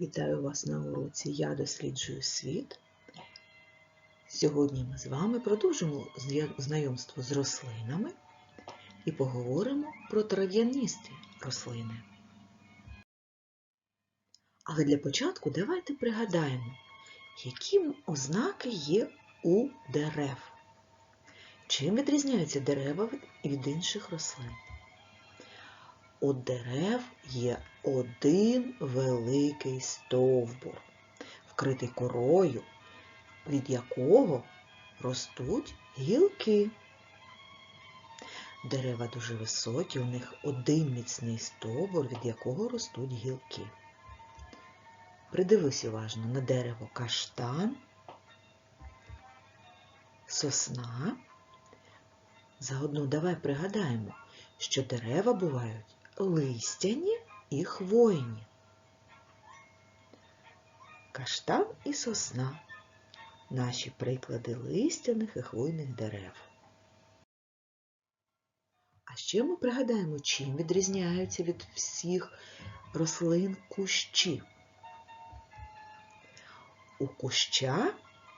Вітаю вас на уроці Я досліджую світ. Сьогодні ми з вами продовжимо знайомство з рослинами і поговоримо про трав'яністі рослини. Але для початку давайте пригадаємо, які ознаки є у дерев. Чим відрізняються дерева від інших рослин? У дерев є один великий стовбур, вкритий корою, від якого ростуть гілки. Дерева дуже високі, у них один міцний стовбур, від якого ростуть гілки. Придивись уважно на дерево каштан, сосна. Заодно давай пригадаємо, що дерева бувають листяні і хвойні. Каштан і сосна наші приклади листяних і хвойних дерев. А ще ми пригадаємо, чим відрізняються від всіх рослин кущі. У куща,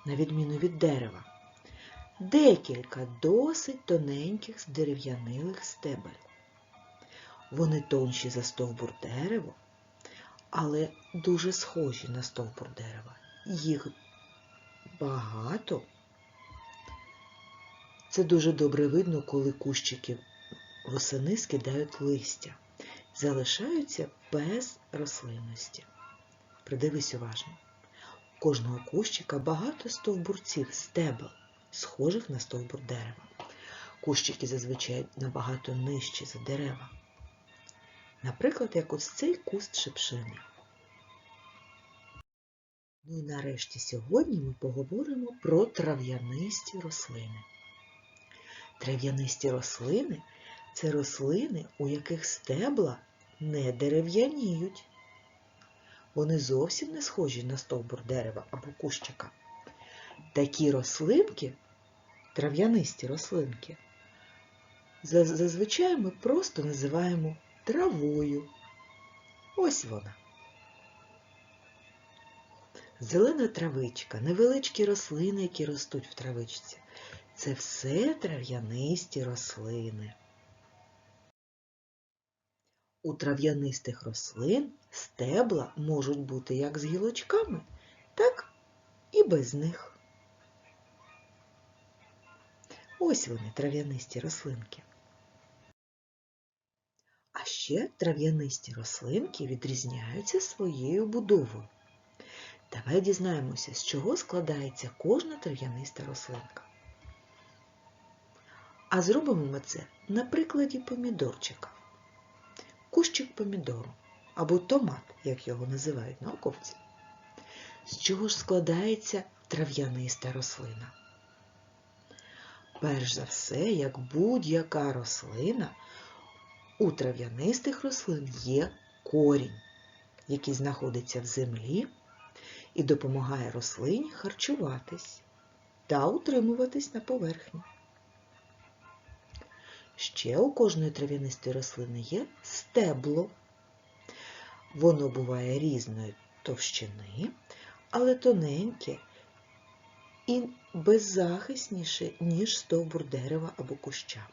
на відміну від дерева, декілька досить тоненьких здерев'янилих стебель. Вони тонші за стовбур дерева, але дуже схожі на стовбур дерева. Їх багато. Це дуже добре видно, коли кущики восени скидають листя, залишаються без рослинності. Придивись уважно. У кожного кущика багато стовбурців, стебел, схожих на стовбур дерева. Кущики зазвичай набагато нижчі за дерева. Наприклад, як ось цей куст шипшини. Ну і нарешті сьогодні ми поговоримо про трав'янисті рослини. Трав'янисті рослини це рослини, у яких стебла не дерев'яніють. Вони зовсім не схожі на стовбур дерева або кущика. Такі рослинки, трав'янисті рослинки, зазвичай ми просто називаємо травою. Ось вона. Зелена травичка, невеличкі рослини, які ростуть в травичці. Це все трав'янисті рослини. У трав'янистих рослин стебла можуть бути як з гілочками, так і без них. Ось вони, трав'янисті рослинки. Ще трав'янисті рослинки відрізняються своєю будовою. Давай дізнаємося, з чого складається кожна трав'яниста рослинка. А зробимо ми це на прикладі помідорчика. Кущик помідору або томат, як його називають науковці. З чого ж складається трав'яниста рослина? Перш за все, як будь-яка рослина, у трав'янистих рослин є корінь, який знаходиться в землі і допомагає рослині харчуватись та утримуватись на поверхні. Ще у кожної трав'янистої рослини є стебло. Воно буває різної товщини, але тоненьке і беззахисніше, ніж стовбур дерева або куща.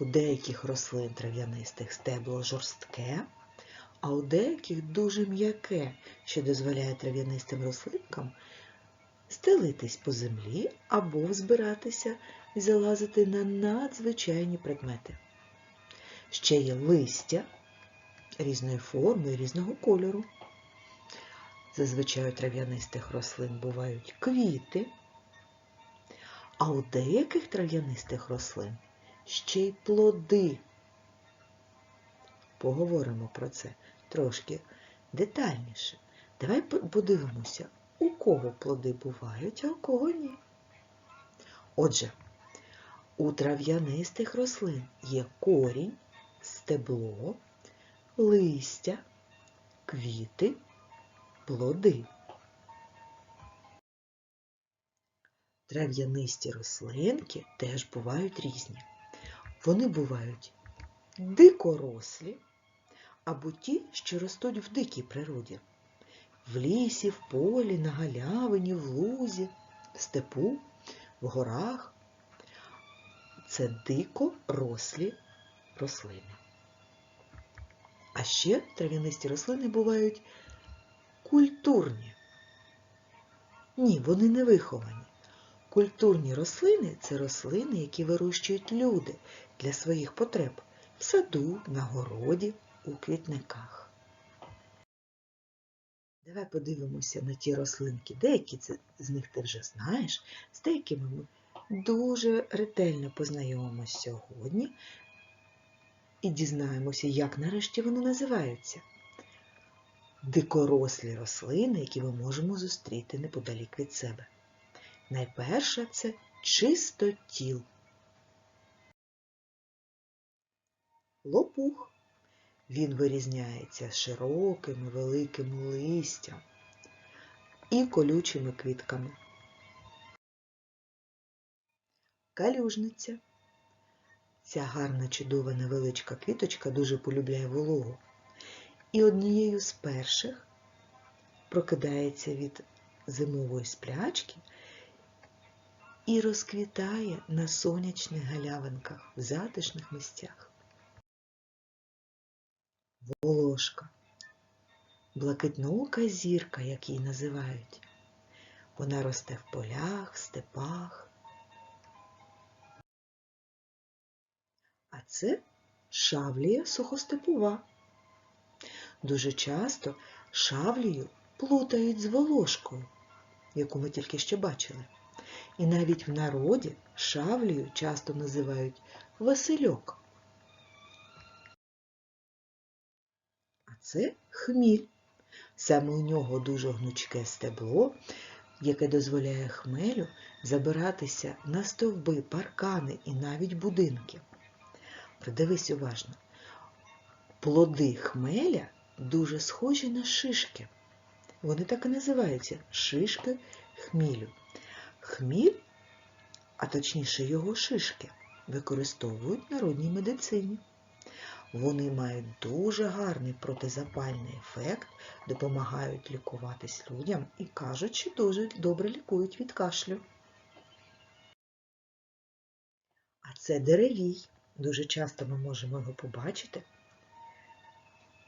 У деяких рослин трав'янистих стебло жорстке, а у деяких дуже м'яке, що дозволяє трав'янистим рослинкам стелитись по землі або взбиратися і залазити на надзвичайні предмети. Ще є листя різної форми і різного кольору. Зазвичай у трав'янистих рослин бувають квіти, а у деяких трав'янистих рослин ще й плоди. Поговоримо про це трошки детальніше. Давай подивимося, у кого плоди бувають, а у кого ні. Отже, у трав'янистих рослин є корінь, стебло, листя, квіти, плоди. Трав'янисті рослинки теж бувають різні. Вони бувають дикорослі, або ті, що ростуть в дикій природі. В лісі, в полі, на галявині, в лузі, в степу, в горах. Це дико рослі рослини. А ще трав'янисті рослини бувають культурні. Ні, вони не виховані. Культурні рослини це рослини, які вирощують люди для своїх потреб в саду, на городі, у квітниках. Давай подивимося на ті рослинки. Деякі з них ти вже знаєш, з деякими ми дуже ретельно познайомимося сьогодні і дізнаємося, як нарешті вони називаються. Дикорослі рослини, які ми можемо зустріти неподалік від себе. Найперша це чистотіл. Лопух. Він вирізняється широким великим листям і колючими квітками. Калюжниця. Ця гарна чудова невеличка квіточка дуже полюбляє вологу. І однією з перших прокидається від зимової сплячки і розквітає на сонячних галявинках в затишних місцях. Волошка. Блакитноока зірка, як її називають. Вона росте в полях, степах. А це шавлія сухостепова. Дуже часто шавлію плутають з волошкою, яку ми тільки що бачили. І навіть в народі шавлію часто називають Васильок. А це хміль. Саме у нього дуже гнучке стебло, яке дозволяє хмелю забиратися на стовби, паркани і навіть будинки. Придивись уважно. Плоди хмеля дуже схожі на шишки. Вони так і називаються шишки хмілю. Хміль, а точніше його шишки, використовують в народній медицині. Вони мають дуже гарний протизапальний ефект, допомагають лікуватись людям і кажуть, що дуже добре лікують від кашлю. А це деревій. Дуже часто ми можемо його побачити.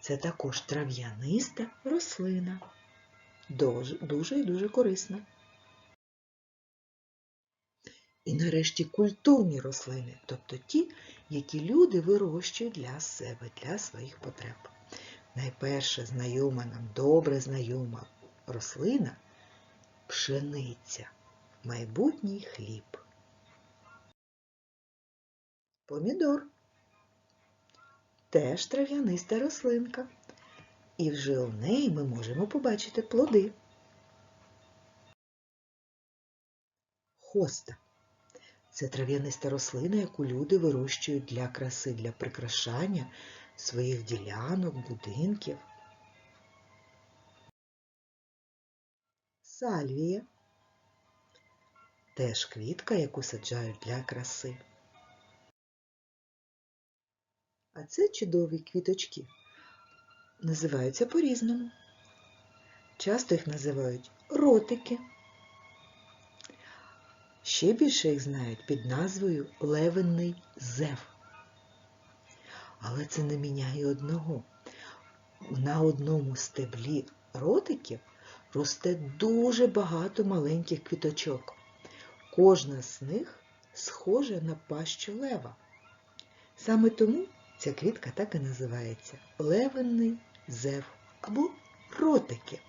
Це також трав'яниста рослина. Дуже, дуже і дуже корисна. І нарешті культурні рослини, тобто ті, які люди вирощують для себе, для своїх потреб. Найперша знайома нам, добре знайома рослина пшениця, майбутній хліб. Помідор теж трав'яниста рослинка, і вже у неї ми можемо побачити плоди. Хоста це трав'яниста рослина, яку люди вирощують для краси, для прикрашання своїх ділянок, будинків. Сальвія теж квітка, яку саджають для краси. А це чудові квіточки. Називаються по-різному. Часто їх називають ротики. Ще більше їх знають під назвою левенний зев. Але це не міняє одного. На одному стеблі ротиків росте дуже багато маленьких квіточок. Кожна з них схожа на пащу лева. Саме тому ця квітка так і називається левенний зев або ротики,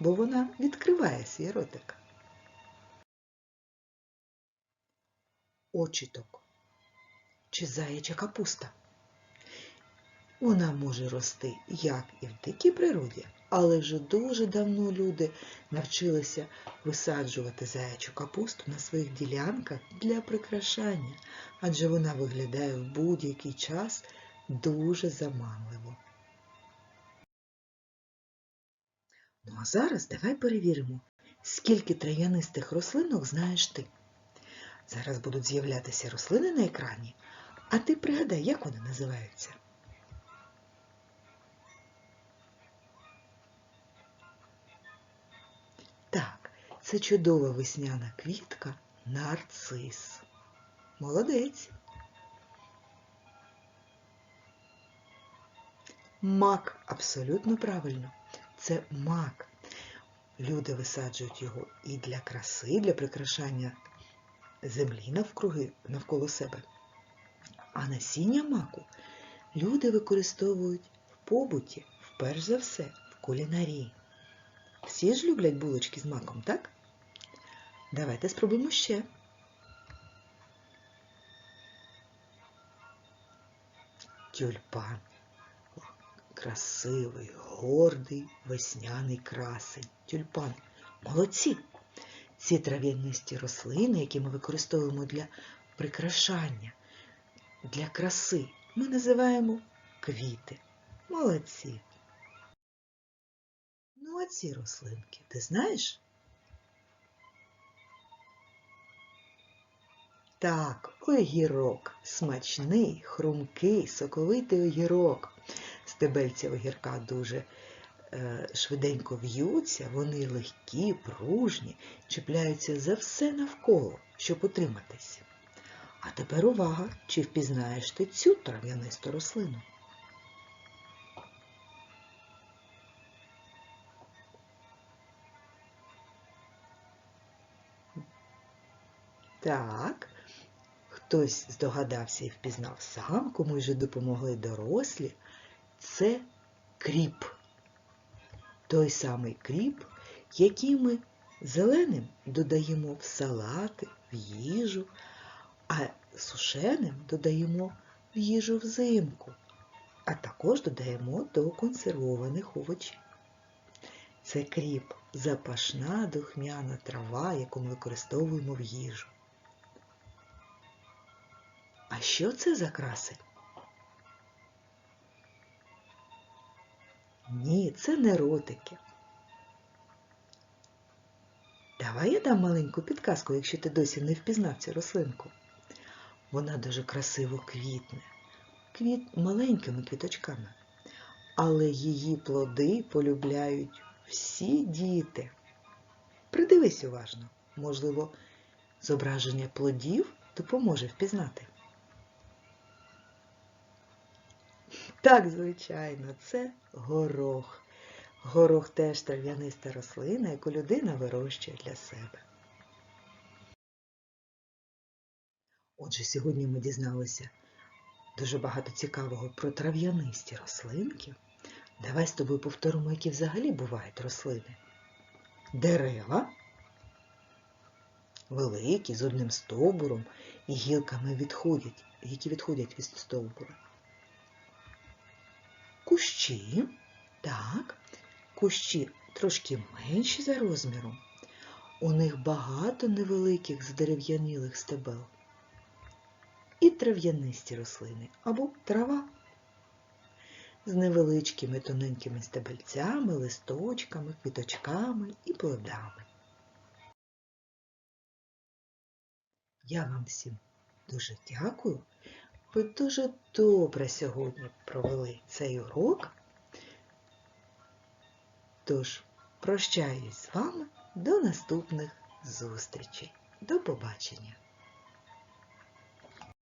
бо вона відкриває свій ротик. Очіток чи заяча капуста. Вона може рости як і в дикій природі, але вже дуже давно люди навчилися висаджувати заячу капусту на своїх ділянках для прикрашання, адже вона виглядає в будь-який час дуже заманливо. Ну а зараз давай перевіримо, скільки трав'янистих рослинок знаєш ти. Зараз будуть з'являтися рослини на екрані, а ти пригадай, як вони називаються. Так, це чудова весняна квітка нарцис. Молодець. Мак абсолютно правильно. Це мак. Люди висаджують його і для краси, і для прикрашання землі навкруги навколо себе. А насіння маку люди використовують в побуті, вперш за все, в кулінарії. Всі ж люблять булочки з маком, так? Давайте спробуємо ще. Тюльпан. Красивий, гордий, весняний красень. Тюльпан. Молодці! Ці трав'янисті рослини, які ми використовуємо для прикрашання, для краси, ми називаємо квіти. Молодці. Ну, а ці рослинки, ти знаєш? Так, огірок. Смачний, хрумкий, соковитий огірок. Стебельця огірка дуже швиденько в'ються, вони легкі, пружні, чіпляються за все навколо, щоб утриматись. А тепер увага, чи впізнаєш ти цю трав'янисту рослину? Так, хтось здогадався і впізнав сам, комусь же допомогли дорослі. Це кріп. Той самий кріп, який ми зеленим додаємо в салати, в їжу, а сушеним додаємо в їжу взимку, а також додаємо до консервованих овочів. Це кріп запашна духмяна трава, яку ми використовуємо в їжу. А що це за красень? Ні, це не ротики. Давай я дам маленьку підказку, якщо ти досі не впізнав цю рослинку. Вона дуже красиво квітне, квіт маленькими квіточками, але її плоди полюбляють всі діти. Придивись уважно, можливо, зображення плодів допоможе впізнати. Так, звичайно, це горох. Горох теж трав'яниста рослина, яку людина вирощує для себе. Отже, сьогодні ми дізналися дуже багато цікавого про трав'янисті рослинки. Давай з тобою повторимо, які взагалі бувають рослини. Дерева, великі, з одним стовбуром і гілками відходять, які відходять від стовбура. Кущі, так, кущі трошки менші за розміром. У них багато невеликих здерев'янілих стебел. І трав'янисті рослини або трава з невеличкими тоненькими стебельцями, листочками, квіточками і плодами. Я вам всім дуже дякую. Ви дуже добре сьогодні провели цей урок. Тож, прощаюсь з вами до наступних зустрічей. До побачення!